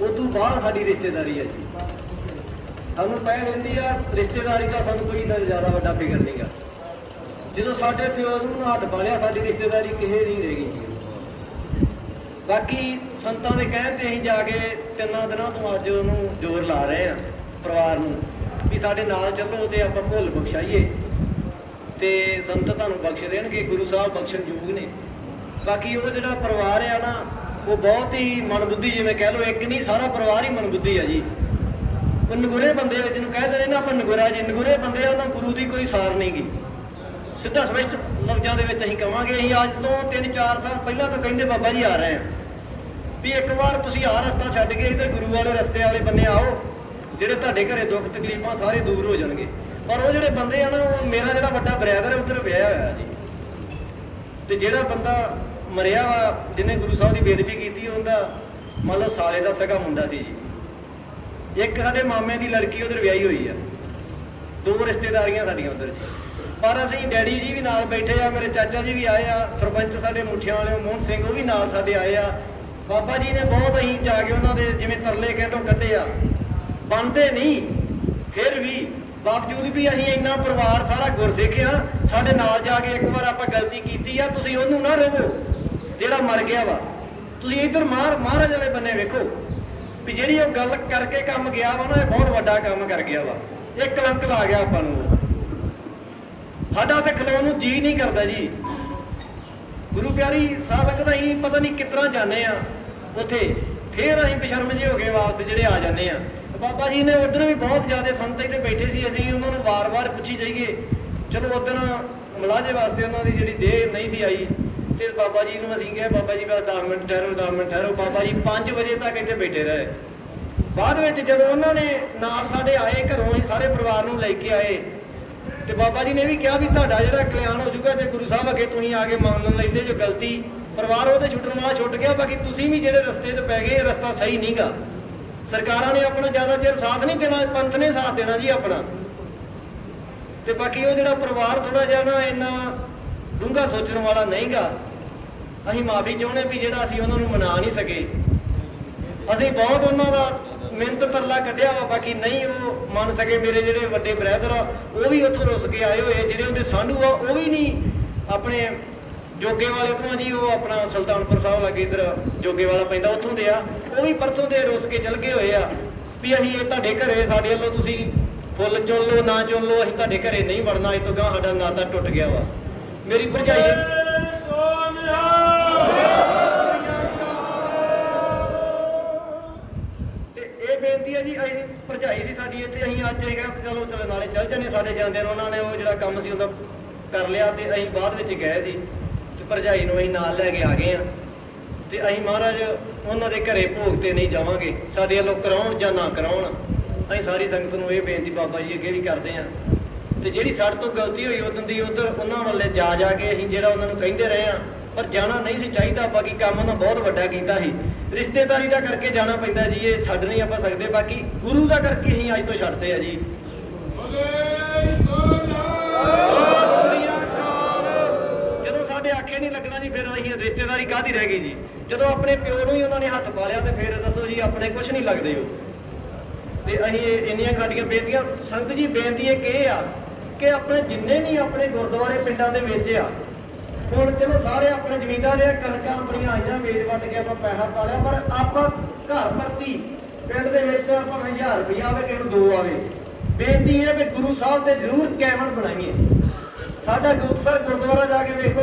ਉਦੋਂ ਬਾਅਦ ਸਾਡੀ ਰਿਸ਼ਤੇਦਾਰੀ ਹੈ ਜੀ। ਸਾਨੂੰ ਪੈ ਲੈਂਦੀ ਆ, ਰਿਸ਼ਤੇਦਾਰੀ ਦਾ ਸਾਨੂੰ ਕੋਈ ਇੰਨਾ ਜ਼ਿਆਦਾ ਵੱਡਾ ਫਿਕਰ ਨਹੀਂਗਾ ਜਦੋਂ ਸਾਡੇ ਪਿਓ ਨੂੰ ਹੱਥ ਪਾਲਿਆ ਸਾਡੀ ਰਿਸ਼ਤੇਦਾਰੀ ਕਿਸੇ ਦੀ ਨਹੀਂ ਰਹਿ ਗਈ। ਬਾਕੀ ਸੰਤਾਂ ਦੇ ਕਹਿਣ ਤੇ ਅਸੀਂ ਜਾ ਕੇ ਤਿੰਨਾਂ ਦਿਨਾਂ ਤੋਂ ਅੱਜ ਉਹਨੂੰ ਜ਼ੋਰ ਲਾ ਰਹੇ ਆ, ਪਰਿਵਾਰ ਨੂੰ, ਵੀ ਸਾਡੇ ਨਾਲ ਚੱਲੋ ਤੇ ਆਪਾਂ ਭੁੱਲ ਬਖਸ਼ਾਈਏ। ਤੇ ਸੰਤ ਤੁਹਾਨੂੰ ਬਖਸ਼ ਦੇਣਗੇ, ਗੁਰੂ ਸਾਹਿਬ ਬਖਸ਼ਣ ਯੋਗ ਨੇ। ਬਾਕੀ ਉਹ ਜਿਹੜਾ ਪਰਿਵਾਰ ਆ ਨਾ ਉਹ ਬਹੁਤ ਹੀ ਮਨਬੁੱਧੀ ਜਿਵੇਂ ਕਹਿ ਲਓ, ਇੱਕ ਨਹੀਂ, ਸਾਰਾ ਪਰਿਵਾਰ ਹੀ ਮਨਬੁੱਧੀ ਆ ਜੀ। ਉਹ ਨਗੁਰੇ ਬੰਦੇ ਆ, ਜਿਹਨੂੰ ਕਹਿ ਦਿੰਦੇ ਨਾ ਆਪਾਂ ਨਗੁਰਾ ਜੀ ਨਗੁਰੇ ਬੰਦੇ ਆ ਉਹਨਾਂ ਗੁਰੂ ਦੀ ਕੋਈ ਸਾਰ ਨਹੀਂ ਗੀ। ਸਿੱਧਾ ਸਪਸ਼ਟ ਲਫ਼ਜ਼ਾਂ ਦੇ ਵਿੱਚ ਅਸੀਂ ਕਵਾਂਗੇ, ਅਸੀਂ ਅੱਜ ਤੋਂ 3-4 ਸਾਲ ਪਹਿਲਾਂ ਤੋਂ ਕਹਿੰਦੇ ਬਾਬਾ ਜੀ ਆ ਰਹੇ ਆ। ਵੀ ਇੱਕ ਵਾਰ ਤੁਸੀਂ ਆਹ ਰਸਤਾ ਛੱਡ ਕੇ ਇਧਰ ਗੁਰੂ ਵਾਲੇ ਰਸਤੇ ਵਾਲੇ ਬੰਨੇ ਆਓ, ਜਿਹੜੇ ਤੁਹਾਡੇ ਘਰੇ ਦੁੱਖ ਤਕਲੀਫਾਂ ਸਾਰੇ ਦੂਰ ਹੋ ਜਾਣਗੇ। ਪਰ ਉਹ ਜਿਹੜੇ ਬੰਦੇ ਆ ਨਾ, ਉਹ ਮੇਰਾ ਜਿਹੜਾ ਵੱਡਾ ਬ੍ਰਦਰ ਹੈ ਉਧਰ ਵਿਆਹਿਆ ਹੋਇਆ ਜੀ। ਤੇ ਜਿਹੜਾ ਬੰਦਾ ਮਰਿਆ ਵਾ, ਜਿਹਨੇ ਗੁਰੂ ਸਾਹਿਬ ਦੀ ਬੇਦਬੀ ਕੀਤੀ, ਉਹਦਾ ਮੰਨ ਲਓ ਸਾਲੇ ਦਾ ਸਗਾ ਮੁੰਡਾ ਸੀ ਜੀ। ਇੱਕ ਸਾਡੇ ਮਾਮੇ ਦੀ ਲੜਕੀ ਉਧਰ ਵਿਆਹੀ ਹੋਈ ਆ। ਦੋ ਰਿਸ਼ਤੇਦਾਰੀਆਂ ਸਾਡੀਆਂ ਉਧਰ ਜੀ। ਪਰ ਅਸੀਂ ਡੈਡੀ ਜੀ ਵੀ ਨਾਲ ਬੈਠੇ ਆ, ਮੇਰੇ ਚਾਚਾ ਜੀ ਵੀ ਆਏ ਆ, ਸਰਪੰਚ ਸਾਡੇ ਮੁੱਠਿਆਂ ਵਾਲੇ, ਮੋਹਨ ਸਿੰਘ ਉਹ ਵੀ ਨਾਲ ਸਾਡੇ ਆਏ ਆ। ਬਾਬਾ ਜੀ ਨੇ ਬਹੁਤ ਅਸੀਂ ਜਾ ਕੇ ਉਹਨਾਂ ਦੇ ਜਿਵੇਂ ਤਰਲੇ ਕਹਿੰਦੋਂ ਕੱਢੇ ਆ। ਬੰਦੇ ਨਹੀਂ, ਫਿਰ ਵੀ ਬਾਵਜੂਦ ਵੀ ਅਸੀਂ ਇੰਨਾ ਪਰਿਵਾਰ ਸਾਰਾ ਗੁਰਸਿੱਖ ਆ, ਸਾਡੇ ਨਾਲ ਜਾ ਕੇ ਇੱਕ ਵਾਰ ਆਪਾਂ ਗਲਤੀ ਕੀਤੀ ਆ, ਤੁਸੀਂ ਉਹਨੂੰ ਨਾ ਰੋਵੋ। ਜਿਹੜਾ ਮਰ ਗਿਆ ਵਾ, ਤੁਸੀਂ ਇੱਧਰ ਮਾਰ, ਮਹਾਰਾਜ ਵਾਲੇ ਬੰਨੇ ਵੇਖੋ ਵੀ ਜਿਹੜੀ ਉਹ ਗੱਲ ਕਰਕੇ ਕੰਮ ਗਿਆ ਵਾ ਨਾ, ਇਹ ਬਹੁਤ ਵੱਡਾ ਕੰਮ ਕਰ ਗਿਆ ਵਾ। ਇਹ ਕਲੰਕ ਲਾ ਗਿਆ ਆਪਾਂ ਨੂੰ। ਸਾਡਾ ਤੇ ਖਲੋਣ ਨੂੰ ਜੀ ਨਹੀਂ ਕਰਦਾ ਜੀ। ਗੁਰੂ ਪਿਆਰੀ ਸਾਧ ਸੰਗਤ ਅਸੀਂ ਪਤਾ ਨਹੀਂ ਕਿਤਨਾ ਜਾਂਦੇ ਆ ਉੱਥੇ। ਫੇਰ ਅਸੀਂ ਬਸ਼ਰਮ ਜੇ ਹੋ ਗਏ ਵਾਪਸ ਜਿਹੜੇ ਆ ਜਾਂਦੇ ਆ ਬਾਬਾ ਜੀ ਨੇ ਉਧਰ ਵੀ ਬਹੁਤ ਜ਼ਿਆਦਾ ਸੰਤ ਇੱਥੇ ਬੈਠੇ ਸੀ, ਅਸੀਂ ਉਹਨਾਂ ਨੂੰ ਵਾਰ-ਵਾਰ ਪੁੱਛੀ ਜਾਈਏ। ਚਲੋ ਉਦੋਂ ਮਲਾਜੇ ਵਾਸਤੇ ਉਹਨਾਂ ਦੀ ਜਿਹੜੀ ਦੇਹ ਨਹੀਂ ਸੀ ਆਈ। ਤੇ ਬਾਬਾ ਜੀ ਨੂੰ ਅਸੀਂ ਕਿਹਾ, ਬਾਬਾ ਜੀ ਬਸ 10 ਮਿੰਟ ਠਹਿਰੋ 10 ਮਿੰਟ ਠਹਿਰੋ। ਬਾਬਾ ਜੀ 5 ਵਜੇ ਤੱਕ ਇੱਥੇ ਬੈਠੇ ਰਹੇ। ਬਾਅਦ ਵਿੱਚ ਜਦੋਂ ਉਹਨਾਂ ਨੇ ਨਾਲ ਸਾਡੇ ਆਏ, ਘਰੋਂ ਹੀ ਸਾਰੇ ਪਰਿਵਾਰ ਨੂੰ ਲੈ ਕੇ ਆਏ, ਤੇ ਬਾਬਾ ਜੀ ਨੇ ਵੀ ਕਿਹਾ ਵੀ ਤੁਹਾਡਾ ਜਿਹੜਾ ਕਲਿਆਣ ਹੋ ਜਾਊਗਾ ਤੇ ਗੁਰੂ ਸਾਹਿਬ ਅੱਗੇ ਤੁਸੀਂ ਆ ਕੇ ਮੰਨ ਲੈਂਦੇ ਜੋ ਗਲਤੀ। ਪਰਿਵਾਰ ਉਹਦੇ ਛੁੱਟਣ ਵਾਲਾ ਛੁੱਟ ਗਿਆ, ਬਾਕੀ ਤੁਸੀਂ ਵੀ ਜਿਹੜੇ ਰਸਤੇ ਤੇ ਪੈ ਗਏ, ਇਹ ਰਸਤਾ ਸਹੀ ਨਹੀਂਗਾ। ਸਰਕਾਰਾਂ ਨੇ ਆਪਣਾ ਜ਼ਿਆਦਾ ਚਿਰ ਸਾਥ ਨਹੀਂ ਦੇਣਾ, ਪੰਥ ਨੇ ਸਾਥ ਦੇਣਾ ਜੀ ਆਪਣਾ। ਤੇ ਬਾਕੀ ਉਹ ਜਿਹੜਾ ਪਰਿਵਾਰ ਥੋੜਾ ਜਿਹਾ ਨਾ ਇੰਨਾ ਡੂੰਘਾ ਸੋਚਣ ਵਾਲਾ ਨਹੀਂਗਾ। ਅਸੀਂ ਮਾਫੀ ਚਾਹੁੰਦੇ ਵੀ ਜਿਹੜਾ ਅਸੀਂ ਉਹਨਾਂ ਨੂੰ ਮਨਾ ਨਹੀਂ ਸਕੇ। ਅਸੀਂ ਬਹੁਤ ਉਹਨਾਂ ਦਾ ਮਿਹਨਤ ਤਰਲਾ ਕੱਢਿਆ ਵਾ, ਬਾਕੀ ਨਹੀਂ ਉਹ ਮੰਨ ਸਕੇ ਮੇਰੇ ਜਿਹੜੇ ਵੱਡੇ ਬ੍ਰਦਰ ਆ, ਉਹ ਵੀ ਉੱਥੋਂ ਰੁੱਸ ਕੇ ਆਏ ਹੋਏ ਜਿਹੜੇ ਉਹਦੇ ਸਾਂਢੂ ਆ, ਉਹ ਵੀ ਨਹੀਂ ਆਪਣੇ ਜੋਗੇ ਵਾਲੇ ਤੋਂ ਜੀ ਉਹ ਆਪਣਾ ਸੁਲਤਾਨਪੁਰ ਸਾਹਿਬ ਲਾਗੇ ਇਧਰ ਜੋਗੇ ਵਾਲਾ ਪੈਂਦਾ, ਉੱਥੋਂ ਦੇ ਆ, ਉਹ ਵੀ ਪਰਸੋਂ ਦੇ ਰੁੱਸ ਕੇ ਚਲ ਗਏ ਹੋਏ ਆ ਵੀ ਅਸੀਂ ਇਹ ਤੁਹਾਡੇ ਘਰੇ, ਸਾਡੇ ਵੱਲੋਂ ਤੁਸੀਂ ਫੁੱਲ ਚੁਣ ਲਓ, ਨਾ ਚੁਣ ਲਓ, ਅਸੀਂ ਤੁਹਾਡੇ ਘਰੇ ਨਹੀਂ ਵੜਨਾ, ਇਹ ਤੋਂ ਗਾਂ ਸਾਡਾ ਨਾਤਾ ਟੁੱਟ ਗਿਆ ਵਾ। ਮੇਰੀ ਭਰਜਾਈ ਤੇ ਬੇਨਤੀ ਹੈ ਜੀ, ਅਸੀਂ ਭਰਜਾਈ ਸੀ ਸਾਡੀ ਇੱਥੇ, ਅਸੀਂ ਅੱਜ ਇਹ ਕਿਹਾ ਚਲੋ ਚਲੋ, ਨਾਲੇ ਚੱਲ ਜਾਂਦੇ ਸਾਡੇ ਜਾਂਦੇ ਨੂੰ ਉਹਨਾਂ ਨੇ ਉਹ ਜਿਹੜਾ ਕੰਮ ਸੀ, ਉਹਦਾ ਕਰ ਲਿਆ ਤੇ ਅਸੀਂ ਬਾਅਦ ਵਿੱਚ ਗਏ ਸੀ ਤੇ ਭਰਜਾਈ ਨੂੰ ਅਸੀਂ ਨਾਲ ਲੈ ਕੇ ਆ ਗਏ ਆ ਤੇ ਅਸੀਂ ਮਹਾਰਾਜ, ਉਹਨਾਂ ਦੇ ਘਰੇ ਭੋਗ ਤੇ ਨਹੀਂ ਜਾਵਾਂਗੇ, ਸਾਡੇ ਵੱਲੋਂ ਕਰਾਉਣ ਜਾਂ ਨਾ ਕਰਾਉਣ, ਅਸੀਂ ਸਾਰੀ ਸੰਗਤ ਨੂੰ ਇਹ ਬੇਨਤੀ ਬਾਬਾ ਜੀ ਅੱਗੇ ਵੀ ਕਰਦੇ ਆ ਤੇ ਜਿਹੜੀ ਸਾਡੇ ਤੋਂ ਗਲਤੀ ਹੋਈ, ਉਦੋਂ ਦੀ ਉਧਰ ਉਹਨਾਂ ਵੱਲੇ ਜਾ ਜਾ ਕੇ ਅਸੀਂ ਜਿਹੜਾ ਉਹਨਾਂ ਨੂੰ ਕਹਿੰਦੇ ਰਹੇ ਆ ਪਰ ਜਾਣਾ ਨਹੀਂ ਸੀ ਚਾਹੀਦਾ ਬਾਕੀ ਕੰਮ ਉਹਨਾਂ ਬਹੁਤ ਵੱਡਾ ਕੀਤਾ ਸੀ। ਰਿਸ਼ਤੇਦਾਰੀ ਦਾ ਕਰਕੇ ਜਾਣਾ ਪੈਂਦਾ ਜੀ, ਇਹ ਛੱਡ ਨਹੀਂ ਆਪਾਂ ਸਕਦੇ, ਬਾਕੀ ਗੁਰੂ ਦਾ ਕਰਕੇ ਅਸੀਂ ਅੱਜ ਤੋਂ ਛੱਡਦੇ ਆ ਜੀ। ਜਦੋਂ ਸਾਡੇ ਆਖੇ ਨਹੀਂ ਲੱਗਣਾ ਜੀ, ਫਿਰ ਅਸੀਂ ਰਿਸ਼ਤੇਦਾਰੀ ਕਾਹਦੀ ਰਹਿ ਗਈ ਜੀ? ਜਦੋਂ ਆਪਣੇ ਪਿਓ ਨੂੰ ਹੀ ਉਹਨਾਂ ਨੇ ਹੱਥ ਪਾ ਲਿਆ ਤੇ ਫਿਰ ਦੱਸੋ ਜੀ, ਆਪਣੇ ਕੁਝ ਨਹੀਂ ਲੱਗਦੇ ਉਹ। ਤੇ ਅਸੀਂ ਇੰਨੀਆਂ ਸਾਡੀਆਂ ਬੇਨਤੀਆਂ, ਸੰਗਤ ਜੀ, ਬੇਨਤੀ ਇਹ ਕਿ ਆ ਕਿ ਆਪਣੇ ਜਿੰਨੇ ਵੀ ਆਪਣੇ ਗੁਰਦੁਆਰੇ ਪਿੰਡਾਂ ਦੇ ਵਿੱਚ ਆ ਹੁਣ ਚਲੋ ਸਾਰੇ ਆਪਣੇ ਜ਼ਮੀਂਦਾਰ ਆ ਕਣਕਾਂ ਆਪਣੀਆਂ ਆਈਆਂ, ਵੇਚ ਵੱਟ ਕੇ ਆਪਾਂ ਪੈਸਾ ਪਾ ਲਿਆ, ਪਰ ਆਪਾਂ ਘਰ ਪ੍ਰਤੀ ਪਿੰਡ ਦੇ ਵਿੱਚ ਭਾਵੇਂ 1000 ਰੁਪਇਆ ਆਵੇ, ਕਿਸੇ ਨੂੰ ਦੋ ਆਵੇ। ਬੇਨਤੀ ਇਹ ਹੈ ਵੀ ਗੁਰੂ ਸਾਹਿਬ ਤੇ ਜ਼ਰੂਰ ਕੈਮਨ ਬਣਾਈਏ। ਸਾਡਾ ਗੁਰਦੁਆਰਾ ਜਾ ਕੇ ਵੇਖੋ